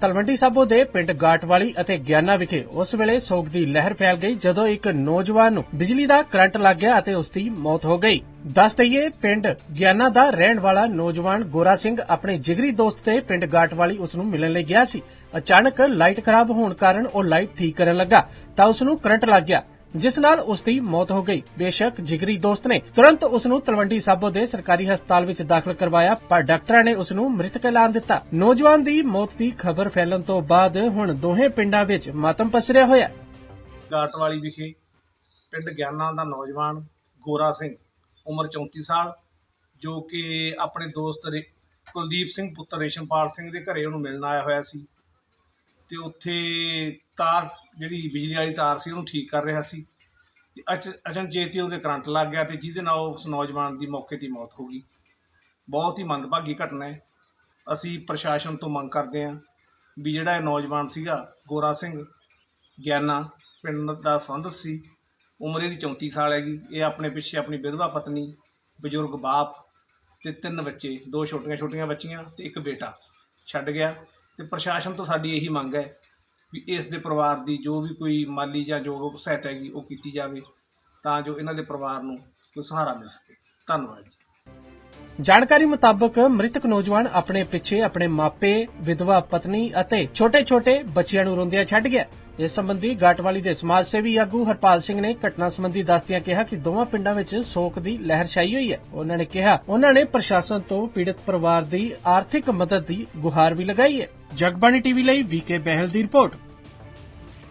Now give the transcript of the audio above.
ਤਲਵੰਡੀ ਸਾਬੋ ਦੇ ਪਿੰਡ ਗਾਟਵਾਲੀ ਅਤੇ ਗਿਆਨਾ ਵਿਖੇ ਉਸ ਵੇਲੇ ਸੋਗ ਦੀ ਲਹਿਰ ਫੈਲ ਗਈ ਜਦੋਂ ਇੱਕ ਨੌਜਵਾਨ ਨੂੰ ਬਿਜਲੀ ਦਾ ਕਰੰਟ ਲੱਗ ਗਿਆ ਅਤੇ ਉਸ ਦੀ ਮੌਤ ਹੋ ਗਈ। ਦੱਸ ਦਈਏ, ਪਿੰਡ ਗਿਆਨਾ ਦਾ ਰਹਿਣ ਵਾਲਾ ਨੌਜਵਾਨ ਗੋਰਾ ਸਿੰਘ ਆਪਣੇ ਜਿਗਰੀ ਦੋਸਤ ਤੇ ਪਿੰਡ ਗਾਟਵਾਲੀ ਉਸ ਨੂੰ ਮਿਲਣ ਲਈ ਗਿਆ ਸੀ। ਅਚਾਨਕ ਲਾਈਟ ਖਰਾਬ ਹੋਣ ਕਾਰਨ ਉਹ ਲਾਈਟ ਠੀਕ ਕਰਨ ਲੱਗਾ ਤਾਂ ਉਸ ਨੂੰ ਕਰੰਟ ਲੱਗ ਗਿਆ। ਜਿਸ ਨਾਲ ਉਸ ਦੀ ਮੌਤ ਹੋ ਗਈ। ਬੇਸ਼ੱਕ ਜਿਗਰੀ ਦੋਸਤ ਨੇ ਤੁਰੰਤ ਉਸ ਨੂੰ ਤਲਵੰਡੀ ਸਾਬੋ ਦੇ ਸਰਕਾਰੀ ਹਸਪਤਾਲ ਵਿੱਚ ਦਾਖਲ ਕਰਵਾਇਆ, ਪਰ ਡਾਕਟਰਾਂ ਨੇ ਉਸ ਨੂੰ ਮ੍ਰਿਤਕ ਐਲਾਨ ਦਿੱਤਾ। ਨੌਜਵਾਨ ਦੀ ਮੌਤ ਦੀ ਖਬਰ ਫੈਲਣ ਤੋਂ ਬਾਅਦ ਹੁਣ ਦੋਹੇ ਪਿੰਡਾਂ ਵਿੱਚ ਮਾਤਮ ਪਸਰਿਆ ਹੋਇਆ ਹੈ। ਗਾਟਵਾਲੀ ਵਿਖੇ ਪਿੰਡ ਗਿਆਨਾ ਦਾ ਨੌਜਵਾਨ ਗੋਰਾ ਸਿੰਘ, ਉਮਰ 34 ਸਾਲ, ਜੋ ਕਿ ਆਪਣੇ ਦੋਸਤ ਕੁਲਦੀਪ ਸਿੰਘ ਪੁੱਤਰ ਰੇਸ਼ਮਪਾਲ ਸਿੰਘ ਦੇ ਘਰੇ ਉਹਨੂੰ ਮਿਲਣ ਆਇਆ ਹੋਇਆ ਸੀ। ਤੇ ਉੱਥੇ ਤਾਰ, ਜਿਹੜੀ ਬਿਜਲੀ ਵਾਲੀ ਤਾਰ ਸੀ, ਉਹਨੂੰ ਠੀਕ ਕਰ ਰਿਹਾ ਸੀ। ਤੇ ਅਚ- ਅਚਨਚੇਤ ਹੀ ਉਹਦੇ ਕਰੰਟ ਲੱਗ ਗਿਆ ਤੇ ਜਿਹਦੇ ਨਾਲ ਉਸ ਨੌਜਵਾਨ ਦੀ ਮੌਕੇ ਤੇ ਹੀ ਮੌਤ ਹੋ ਗਈ। ਬਹੁਤ ਹੀ ਮੰਦਭਾਗੀ ਘਟਨਾ ਹੈ। ਅਸੀਂ ਪ੍ਰਸ਼ਾਸਨ ਤੋਂ ਮੰਗ ਕਰਦੇ ਹਾਂ ਵੀ ਜਿਹੜਾ ਇਹ ਨੌਜਵਾਨ ਸੀਗਾ, ਗੋਰਾ ਸਿੰਘ ਗਿਆਨਾ, ਪਿੰਡ ਦਾ ਸੰਬੰਧ ਸੀ, ਉਮਰ ਇਹਦੀ 34 ਸਾਲ ਹੈਗੀ। ਇਹ ਆਪਣੇ ਪਿੱਛੇ ਆਪਣੀ ਵਿਧਵਾ ਪਤਨੀ, ਬਜ਼ੁਰਗ ਬਾਪ ਤੇ ਤਿੰਨ ਬੱਚੇ, ਦੋ ਛੋਟੀਆਂ ਛੋਟੀਆਂ ਬੱਚੀਆਂ ਤੇ ਇੱਕ ਬੇਟਾ। ਛੱਡ ਗਿਆ। ਤੇ ਪ੍ਰਸ਼ਾਸਨ ਤੋਂ ਸਾਡੀ ਇਹੀ ਮੰਗ ਹੈ ਵੀ ਇਸ ਦੇ ਪਰਿਵਾਰ ਦੀ ਜੋ ਵੀ ਕੋਈ ਮਾਲੀ ਜਾਂ ਜੋ ਸਹਾਇਤਾ ਹੈਗੀ ਉਹ ਕੀਤੀ ਜਾਵੇ ਤਾਂ ਜੋ ਇਹਨਾਂ ਦੇ ਪਰਿਵਾਰ ਨੂੰ ਕੋਈ ਸਹਾਰਾ ਮਿਲ ਸਕੇ। ਧੰਨਵਾਦ ਜੀ। ਜਾਣਕਾਰੀ ਮੁਤਾਬਕ ਮ੍ਰਿਤਕ ਨੌਜਵਾਨ ਆਪਣੇ ਪਿੱਛੇ ਆਪਣੇ ਮਾਪੇ, ਵਿਧਵਾ, ਪਤਨੀ ਅਤੇ ਛੋਟੇ-ਛੋਟੇ ਬੱਚਿਆਂ ਨੂੰ ਰੋਂਦਿਆਂ ਛੱਡ ਗਿਆ। ਇਸ ਸੰਬੰਧੀ ਗਾਟਵਾਲੀ ਦੇ ਸਮਾਜ ਸੇਵੀ ਆਗੂ ਹਰਪਾਲ ਸਿੰਘ ਨੇ ਘਟਨਾ ਸੰਬੰਧੀ ਦੱਸਦਿਆਂ ਕਿਹਾ ਕਿ ਦੋਵਾਂ ਪਿੰਡਾਂ ਵਿੱਚ ਸੋਕ ਦੀ ਲਹਿਰ ਛਾਈ ਹੋਈ ਹੈ। ਉਹਨਾਂ ਨੇ ਕਿਹਾ, ਉਹਨਾਂ ਨੇ ਪ੍ਰਸ਼ਾਸਨ ਤੋਂ ਪੀੜਤ ਪਰਿਵਾਰ ਦੀ ਆਰਥਿਕ ਮਦਦ ਦੀ ਗੁਹਾਰ ਵੀ ਲਗਾਈ ਹੈ। ਜਗਬਾਣੀ ਟੀਵੀ ਲਈ ਵੀਕੇ ਬਹਿਲ ਦੀ ਰਿਪੋਰਟ।